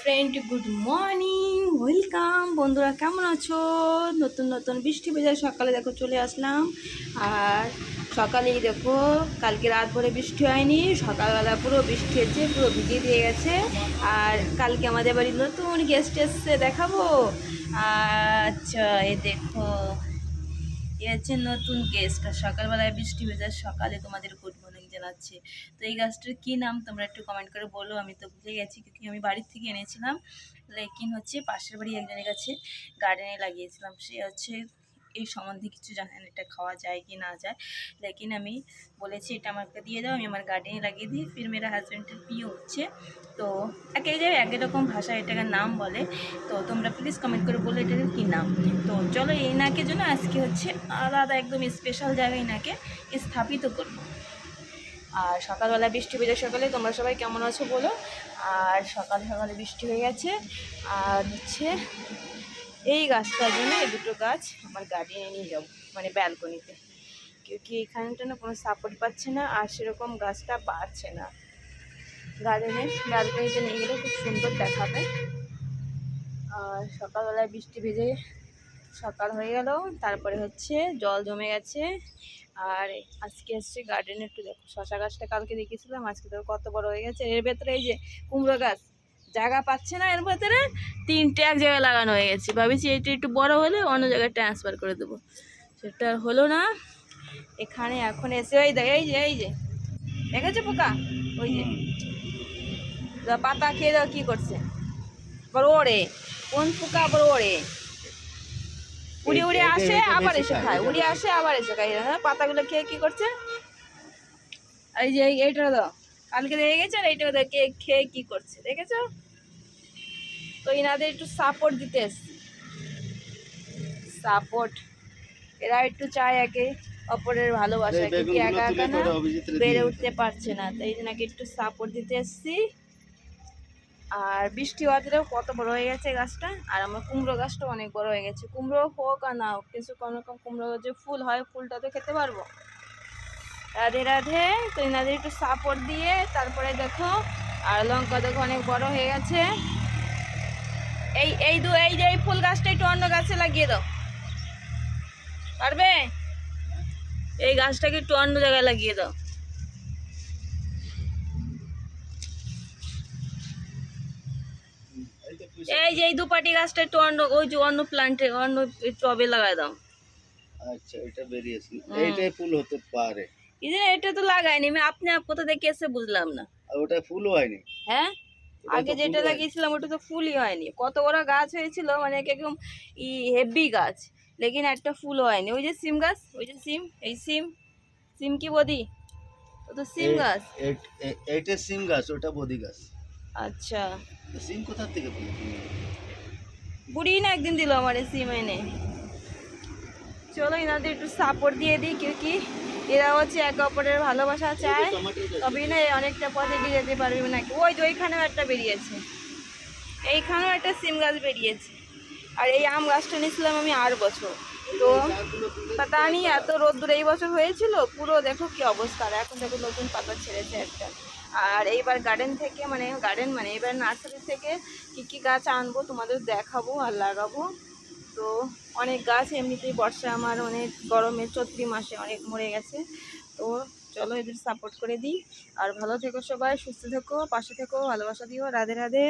Friend good morning welcome বন্ধুরা, কেমন আছো? নতুন নতুন বৃষ্টি ভেজা সকালে দেখো চলে আসলাম। আর সকালেই দেখো, কালকে রাত ভরে বৃষ্টি হয়নি, সকালবেলা পুরো বৃষ্টি হচ্ছে, পুরো ভিজিয়ে দিয়ে গেছে। আর কালকে আমাদের বাড়ির নতুন গেস্ট এসছে, দেখাবো। আচ্ছা এ দেখো এ হচ্ছে নতুন আর সকালবেলায় বৃষ্টি হয়ে যায়, সকালে তোমাদের গুড মর্নিং জানাচ্ছে। তো এই গাছটার কী নাম তোমরা একটু কমেন্ট করে বলো, আমি তো ভুলে গেছি কিন্তু আমি বাড়ির থেকে এনেছিলাম। লেকিন হচ্ছে পাশের বাড়ি একজনের কাছে গার্ডেনে লাগিয়েছিলাম, সে হচ্ছে এই সম্বন্ধে কিছু জানে না এটা খাওয়া যায় কি না যায়? লেকিন আমি বলেছি, এটা আমাকে দিয়ে দাও, আমি আমার গার্ডেনে লাগিয়ে দিই। ফির মেরা হাজব্যান্ডের বিয়ে হচ্ছে। তো এক এক জায়গায় এক এক রকম ভাষা এটাকে নাম বলে। তো তোমরা প্লিজ কমেন্ট করে বলো এটাকে কী নাম। তো চলো, এই নাকের জন্য আজকে হচ্ছে আলাদা একদম স্পেশাল জায়গায় নাকে স্থাপিত করব। আর সকালবেলা বৃষ্টি ভেজা সকালে, তোমরা সবাই কেমন আছো বলো? আর সকাল সকালে বৃষ্টি হয়ে গেছে। আর হচ্ছে এই গাছটার জন্য এই দুটো গাছ আমার গার্ডেনে নিয়ে যাব মানে ব্যালকনিতে কি এখানটা না কোনো সাপোর্ট পাচ্ছে না, আর সেরকম গাছটা বাড়ছে না। গার্ডেনে ব্যালকনিতে নিয়ে গেলে খুব সুন্দর দেখাবে। আর সকালবেলায় বৃষ্টি ভেজে সকাল হয়ে গেল, তারপরে হচ্ছে জল জমে গেছে। আর আজকে এসছে গার্ডেনে একটু দেখো, শশা গাছটা কালকে দেখেছিলাম আজকে তো কত বড় হয়ে গেছে। এর ভেতরে এই যে কুমড়ো গাছ জায়গা পাচ্ছে না এর ভেতরে তিনটে এক জায়গায় লাগানো হয়ে গেছে। ভাবিছি এটা একটু বড় হলে অন্য জায়গায় ট্রান্সফার করে দেবো। সেটা আর হলো না। এখানে এখন এসে ওই দেখ এই যে এই যে। দেখেছ পোকা? ওই যে। পাতা খেয়ে দাও কী করছে? আবার ওড়ে। কোন পোকা আবার ওড়ে? উড়ে উড়ে আসে আবার এসে খায়, উড়ে আসে আবার এসে খায়। হ্যাঁ পাতাগুলো খেয়ে কী করছে? এই যে এইটা দাও। কালকে দেখে গেছে আর এইটা কে খেয়ে কী করছে? দেখেছ? তো ইনাদের একটু সাপোর্ট দিতে এসছি। সাপোর্ট এরা একটু চায় একে অপরের ভালোবাসা কিন্তু একা একা না বেড়ে উঠতে পারছে না। তাই জন্য নাকি একটু সাপোর্ট দিতে এসছি। আর বৃষ্টি হওয়াতেও কত বড় হয়ে গেছে গাছটা আর আমার কুমড়ো গাছটা অনেক বড় হয়ে গেছে। কুমড়ো হোক আর না হোক কিছু কোনো রকম কুমড়ো যে ফুল হয় ফুলটা তো খেতে পারব। রাধে রাধে। তো এনাদের একটু সাপোর্ট দিয়ে তারপরে দেখো আর লঙ্কা দেখো অনেক বড় হয়ে গেছে। এই এই দু এই যে এই ফুল গাছটা একটু অন্য গাছে লাগিয়ে দাও। পারবে? এই গাছটাকে একটু অন্য জায়গায় লাগিয়ে দাও। এই তো পুঁই- এই যে এই দুপাটি গাছটা একটু অন্য ওই যে অন্য প্লান্টে অন্য টবে লাগাই দাও। আচ্ছা এটা বেরিয়েছে। হুম। এইটাই ফুল হতে পারে। এই যে এটা তো লাগাইনি আমি আপনি আপ কোথা থেকে এসে বুঝলাম না। আর ওটা ফুলও হয়নি। হ্যাঁ? ওটা আগে যেটা লাগিয়েছিলাম ওটা তো ফুলই হয়নি। কত বড় গাছ হয়েছিল মানে একদম ই হেভি গাছ লেকিন একটা ফুলও হয়নি। ওই যে সিম গাছ ওই যে সিম এই সিম সিম কি বদি? ও তো সিম গাছ। এই- এই- এইটা সিম গাছ ওটা বদি গাছ। আচ্ছা। সিম কোথার থেকে বুড়ি না একদিন দিল আমার সিম এনে। চলো এনাদের একটু সাপোর্ট দিয়ে দিই কেউ কি? এরা হচ্ছে একে অপরের ভালোবাসা চায়। তবেই না অনেকটা পথে এগিয়ে যেতে পারবে নাকি ওই যে ওইখানেও একটা বেরিয়েছে। এইখানেও একটা সিম গাছ বেরিয়েছে। আর এই আম গাছটা নিয়েছিলাম আমি আট বছর। তো পাতা নি এত রোদ্দুর এই বছর হয়েছিল, পুরো দেখো কি অবস্থা। আর এখন দেখো নতুন পাতা ছেড়েছে একটা। আর এইবার গার্ডেন থেকে মানে গার্ডেন মানে এবার নার্সারি থেকে কী কী গাছ আনব তোমাদের দেখাবো আর লাগাবো। তো অনেক গাছ এমনিতেই বর্ষা আমার অনেক গরমে চৈত্রি মাসে অনেক মরে গেছে। তো চলো এদের সাপোর্ট করে দিই। আর ভালো থেকো সবাই, সুস্থ থেকো, পাশে থেকো, ভালোবাসা দিও। রাধে রাধে।